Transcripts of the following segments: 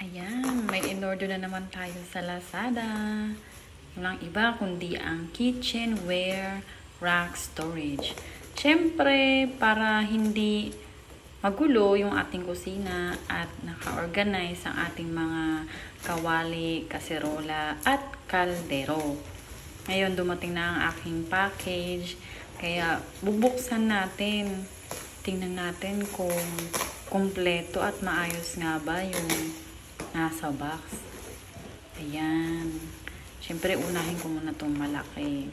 Ayan, may in-order na naman tayo sa Lazada. Walang iba kundi ang kitchenware rack storage. Siyempre, para hindi magulo yung ating kusina at naka-organize ang ating mga kawali, kaserola at kaldero. Ngayon, dumating na ang aking package. Kaya, bubuksan natin. Tingnan natin kung kumpleto at maayos nga ba yung nasa box. Ayan. Siyempre, unahin ko muna itong malaki.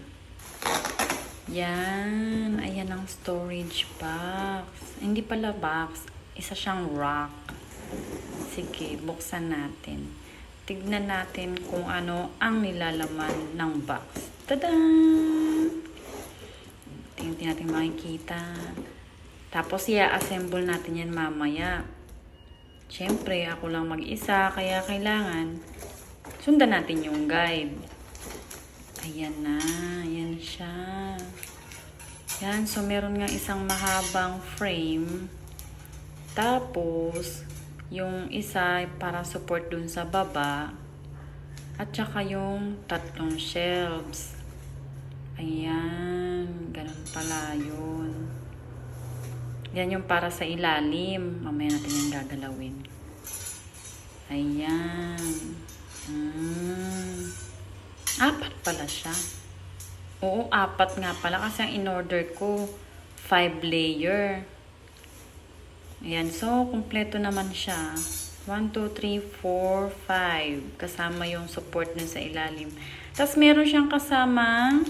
Yan. Ayan ang storage box. Hindi pala box. Isa siyang rock. Sige, buksan natin. Tignan natin kung ano ang nilalaman ng box. Tada! Tingnan natin makikita. Tapos, i-assemble natin yan mamaya. Siyempre, ako lang mag-isa, kaya kailangan sundan natin yung guide. Ayan na, ayan siya. Yan, so meron nga isang mahabang frame. Tapos, yung isa para support dun sa baba. At saka yung tatlong shelves. Ayan, ganun pala yun. Yan yung para sa ilalim. Mamaya natin yung gagalawin. Ayan. Mm. Apat pala siya. Oo, apat nga pala. Kasi ang in-order ko, five layer. Ayan. So, kumpleto naman siya. 1, 2, 3, 4, 5. Kasama yung support dun sa ilalim. Tapos, meron siyang kasamang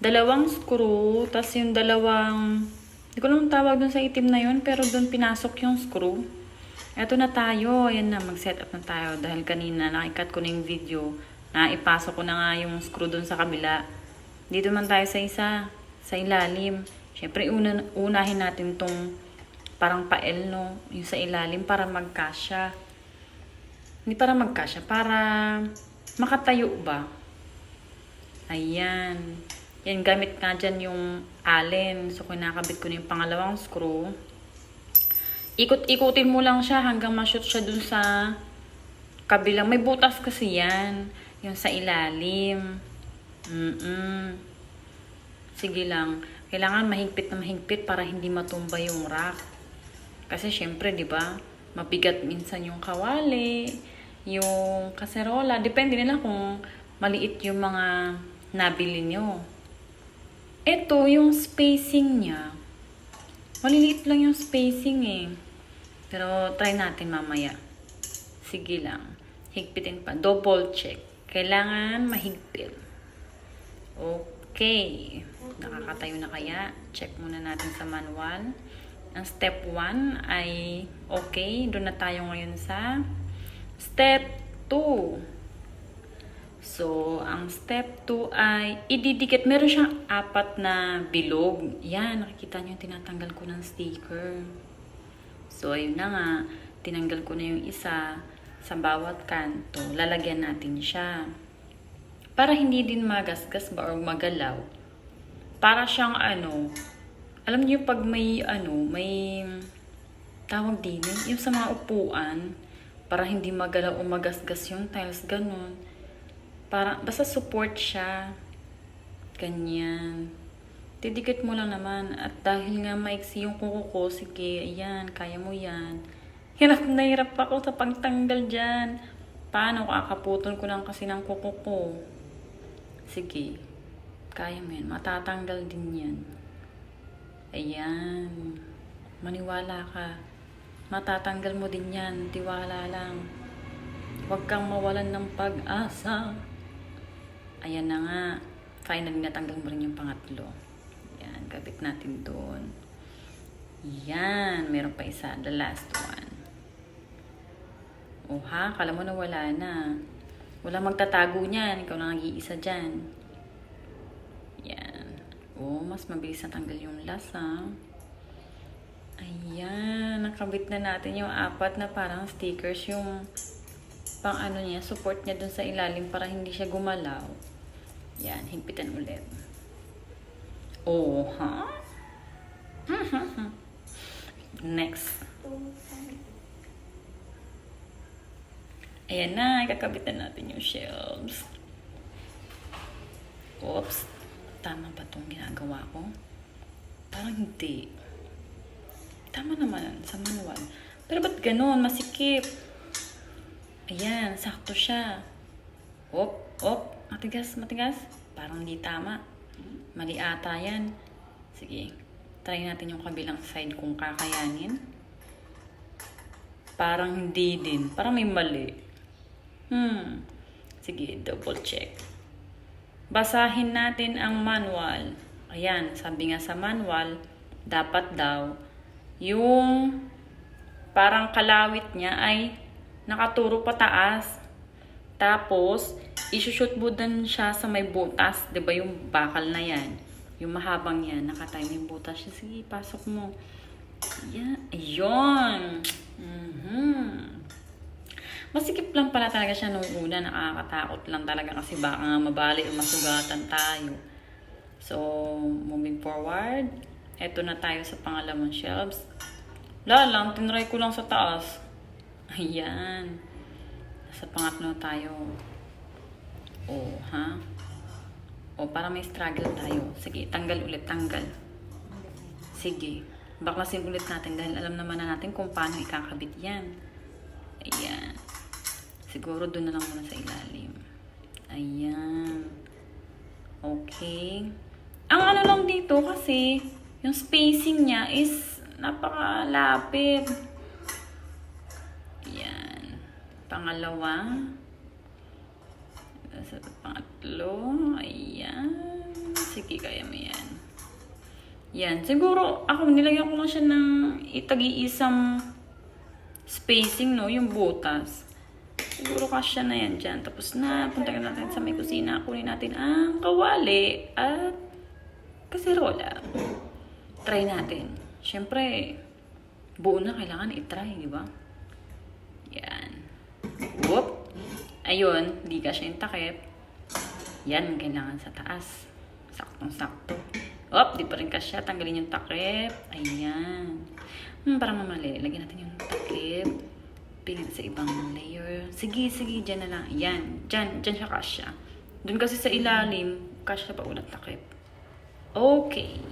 dalawang screw. Tapos, yung dalawang hindi ko naman tawag dun sa itim na yun, pero dun pinasok yung screw. Eto na tayo. Ayan na, mag-set up na tayo. Dahil kanina, nakikat ko na yung video na ipasok ko na nga yung screw dun sa kabila. Dito man tayo sa isa, sa ilalim. Siyempre, una, unahin natin tong parang pael, no? Yung sa ilalim para magkasya. Hindi para magkasya, para makatayo ba? Ayan. Yan, gamit nga dyan yung allen. So, kinakabit ko na yung pangalawang screw. Ikot-ikutin mo lang siya hanggang ma-shoot siya dun sa kabilang. May butas kasi yan. Yung sa ilalim. Mm-mm. Sige lang. Kailangan mahigpit na mahigpit para hindi matumba yung rack. Kasi syempre, di ba? Mabigat minsan yung kawali, yung kaserola. Depende nila kung maliit yung mga nabili nyo. Ito, yung spacing niya. Maliliit lang yung spacing eh. Pero try natin mamaya. Sige lang. Higpitin pa. Double check. Kailangan mahigpit. Okay. Nakakatayo na kaya? Check muna natin sa manual. Ang step 1 ay okay. Doon na tayo ngayon sa step 2. So, ang step 2 ay ididikit. Meron siyang apat na bilog. Yan, nakikita nyo yung tinatanggal ko ng sticker. So, ayun na nga. Tinanggal ko na yung isa sa bawat kanto. Lalagyan natin siya. Para hindi din magasgas ba or magalaw. Para siyang ano, alam niyo pag may ano, may tawag din, yung sa mga upuan, para hindi magalaw o magasgas yung tiles, ganun. Para, basta support siya. Ganyan. Didikit mo lang naman. At dahil nga maiksi yung kuko ko, sige, ayan, kaya mo yan. Hirap na hirap ako sa pagtanggal dyan. Paano? Kakaputol ko lang kasi ng kuko ko. Sige. Kaya mo yan. Matatanggal din yan. Ayan. Maniwala ka. Matatanggal mo din yan. Tiwala lang. Huwag kang mawalan ng pag-asa. Ayan na nga. Finally, natanggal mo rin yung pangatlo. Yan, kabit natin doon. Yan, meron pa isa. The last one. Oh ha, kala mo na wala na. Wala magtatago niyan. Ikaw na nag-iisa dyan. Yan. Oh, mas mabilis natanggal yung lasa. Ayan, nakabit na natin yung apat na parang stickers. Yung pang ano niya, support niya dun sa ilalim para hindi siya gumalaw. Yan, higpitan ulit. Oh, ha? Next. Ayan na, kakabitan natin yung shelves. Oops. Tama ba itong ginagawa ko? Parang hindi. Tama naman sa manual. Pero ba't ganun? Masikip. Ayan, sakto siya. Op, op. Matigas, matigas. Parang hindi tama. Mali ata yan. Sige. Try natin yung kabilang side kung kakayanin. Parang hindi din. Parang may mali. Hmm. Sige, double check. Basahin natin ang manual. Ayan, sabi nga sa manual, dapat daw yung parang kalawit niya ay nakaturo pataas. Tapos, isushoot mo din siya sa may butas. ba yung bakal na yan? Yung mahabang yan, nakatay may butas siya. Sige, pasok mo. Yan. Ayun. Mhm. Masikip lang pala talaga siya nung una. Nakakatakot lang talaga kasi baka nga mabali o masugatan tayo. So, moving forward. Eto na tayo sa pangalawang shelves. Wala lang, tinry ko lang sa taas. Ayan. Sa pangatlo tayo. Oh, ha? O, para may struggle tayo. Sige, tanggal ulit, tanggal. Sige. Baklasin ulit natin dahil alam naman na natin kung paano ikakabit yan. Ayan. Siguro doon na lang muna sa ilalim. Ayan. Okay. Ang ano lang dito kasi, yung spacing niya is napakalapit. Ayan. Pangalawa. Sa pangatlo. Ayan. Sige, kaya mo yan. Yan. Siguro, ako nilagyan ko lang siya ng itag-iisang spacing, no? Yung butas. Siguro kasya na yan dyan. Tapos na, punta ka natin sa may kusina. Kunin natin ang kawali at kaserola. Try natin. Siyempre, buo na kailangan i-try, di ba? Yan. Ayun, di ka siya yung takip. Yan, kailangan sa taas. Saktong-sakto. Op, di pa rin kasya. Tanggalin yung takip. Ayan. Hmm, parang mamali. Lagyan natin yung takip. Pili sa ibang layer. Sige, sige, dyan na lang. Yan. Dyan, dyan siya kasya. Doon kasi sa ilalim, kasya pa ulat takip. Okay.